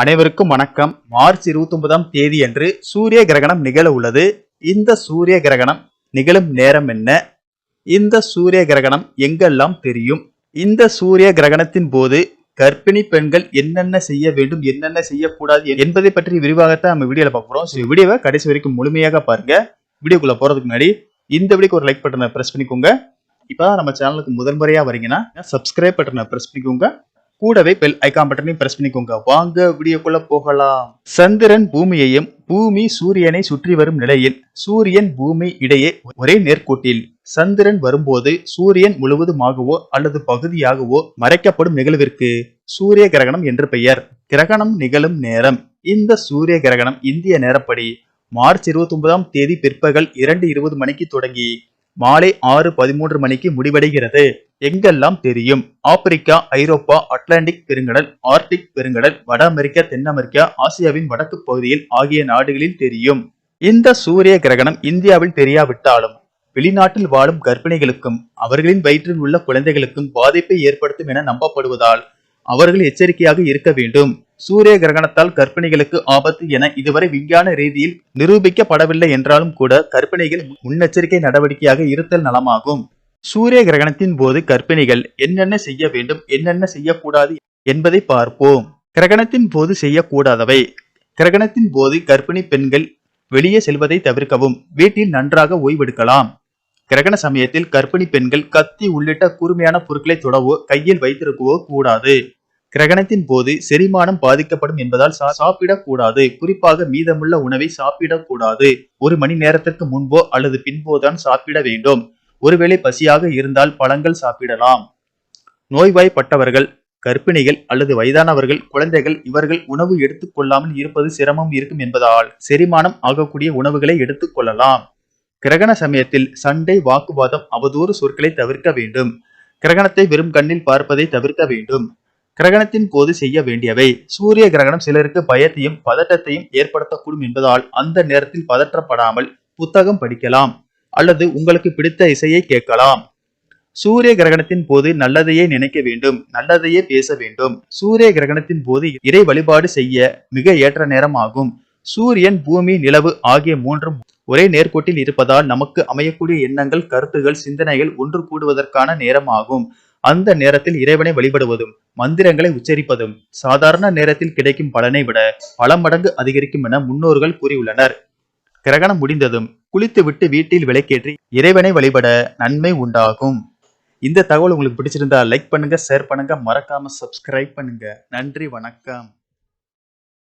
அனைவருக்கும் வணக்கம். மார்ச் இருபத்தி ஒன்பதாம் தேதி அன்று சூரிய கிரகணம் நிகழ உள்ளது. இந்த சூரிய கிரகணம் நிகழும் நேரம் என்ன? இந்த சூரிய கிரகணம் எங்கெல்லாம் தெரியும்? இந்த சூரிய கிரகணத்தின் போது கர்ப்பிணி பெண்கள் என்னென்ன செய்ய வேண்டும் என்னென்ன செய்யக்கூடாது என்பதை பற்றி விரிவாகத்தான் நம்ம வீடியோல பார்க்குறோம் ஸோ வீடியோவை கடைசி வரைக்கும் முழுமையாக பாருங்க. வீடியோக்குள்ள போறதுக்கு முன்னாடி இந்த வீடியோக்கு ஒரு லைக் பட்டனை ப்ரெஸ் பண்ணிக்கோங்க. இப்போ நம்ம சேனலுக்கு முதன்முறையாக வரீங்கன்னா சப்ஸ்கிரைப் பட்டனை ப்ரெஸ் பண்ணிக்கோங்க. கூடவே பெல் ஐகான் பட்டனையும் பிரஸ் பண்ணிக்கோங்க. வாங்க வீடியோக்குள்ள போகலாம். சந்திரன் பூமியையும் பூமி சூரியனை சுற்றி வரும் நிலையில் சூரியன் பூமி இடையே ஒரே நேர்கோட்டில் சந்திரன் வரும்போது சூரியன் முழுவதுமாகவோ அல்லது பகுதியாகவோ மறைக்கப்படும் நிகழ்விற்கு சூரிய கிரகணம் என்று பெயர். கிரகணம் நிகழும் நேரம். இந்த சூரிய கிரகணம் இந்திய நேரப்படி மார்ச் இருபத்தி ஒன்பதாம் தேதி பிற்பகல் இரண்டு இருபது மணிக்கு தொடங்கி மாலை ஆறு பதிமூன்று மணிக்கு முடிவடைகிறது. எங்கெல்லாம் தெரியும்? ஆப்பிரிக்கா ஐரோப்பா அட்லாண்டிக் பெருங்கடல் ஆர்டிக் பெருங்கடல் வட அமெரிக்கா தென் அமெரிக்கா ஆசியாவின் வடக்கு பகுதியில் ஆகிய நாடுகளில் தெரியும். இந்த சூரிய கிரகணம் இந்தியாவில் தெரியாவிட்டாலும் வெளிநாட்டில் வாழும் கர்ப்பிணிகளுக்கும் அவர்களின் வயிற்றில் உள்ள குழந்தைகளுக்கும் பாதிப்பை ஏற்படுத்தும் என நம்பப்படுவதால் அவர்கள் எச்சரிக்கையாக இருக்க வேண்டும். சூரிய கிரகணத்தால் கர்ப்பிணிகளுக்கு ஆபத்து என இதுவரை விஞ்ஞான ரீதியில் நிரூபிக்கப்படவில்லை என்றாலும் கூட கர்ப்பிணிகள் முன்னெச்சரிக்கை நடவடிக்கையாக இருத்தல் நலமாகும். சூரிய கிரகணத்தின் போது கர்ப்பிணிகள் என்னென்ன செய்ய வேண்டும் என்னென்ன செய்யக்கூடாது என்பதை பார்ப்போம். கிரகணத்தின் போது செய்யக்கூடாதவை. கிரகணத்தின் போது கர்ப்பிணி பெண்கள் வெளியே செல்வதை தவிர்க்கவும் வீட்டில் நன்றாக ஓய்வெடுக்கலாம். கிரகண சமயத்தில் கர்ப்பிணி பெண்கள் கத்தி உள்ளிட்ட கூர்மையான பொருட்களை தொடவோ கையில் வைத்திருக்கவோ கூடாது. கிரகணத்தின் போது செரிமானம் பாதிக்கப்படும் என்பதால் சா- சாப்பிடக்கூடாது. குறிப்பாக மீதமுள்ள உணவை சாப்பிடக்கூடாது. ஒரு மணி நேரத்திற்கு முன்போ அல்லது பின்போதான் சாப்பிட வேண்டும். ஒருவேளை பசியாக இருந்தால் பழங்கள் சாப்பிடலாம். நோய்வாய்ப்பட்டவர்கள் கர்ப்பிணிகள் அல்லது வயதானவர்கள் குழந்தைகள் இவர்கள் உணவு எடுத்துக்கொள்ளாமல் இருப்பது சிரமம் இருக்கும் என்பதால் செரிமானம் ஆகக்கூடிய உணவுகளை எடுத்துக்கொள்ளலாம் கிரகண சமயத்தில் சண்டை வாக்குவாதம் அவதூறு சொற்களை தவிர்க்க வேண்டும். கிரகணத்தை வெறும் கண்ணில் பார்ப்பதை தவிர்க்க வேண்டும். கிரகணத்தின் போது செய்ய வேண்டியவை சூரிய கிரகணம் சிலருக்கு பயத்தையும் பதட்டத்தையும் ஏற்படுத்தக்கூடும் என்பதால் அந்த நேரத்தில் பதற்றப்படாமல் புத்தகம் படிக்கலாம். அல்லது உங்களுக்கு பிடித்த இசையை கேட்கலாம். சூரிய கிரகணத்தின் போது நல்லதையே நினைக்க வேண்டும் நல்லதையே பேச வேண்டும். சூரிய கிரகணத்தின் போது இறை வழிபாடு செய்ய மிக ஏற்ற நேரம் ஆகும். சூரியன் பூமி நிலவு ஆகிய மூன்றும் ஒரே நேர்கோட்டில் இருப்பதால் நமக்கு அமையக்கூடிய எண்ணங்கள் கருத்துகள் சிந்தனைகள் ஒன்று கூடுவதற்கான நேரம் ஆகும். அந்த நேரத்தில் இறைவனை வழிபடுவதும் மந்திரங்களை உச்சரிப்பதும் சாதாரண நேரத்தில் கிடைக்கும் பலனை விட பல மடங்கு அதிகரிக்கும் என முன்னோர்கள் கூறியுள்ளனர். கிரகணம் முடிந்ததும் குளித்துவிட்டு வீட்டில் விளக்கேற்றி இறைவனை வழிபட நன்மை உண்டாகும். இந்த தகவல் உங்களுக்கு பிடிச்சிருந்தா லைக் பண்ணுங்க ஷேர் பண்ணுங்க மறக்காம சப்ஸ்கிரைப் பண்ணுங்க. நன்றி வணக்கம்.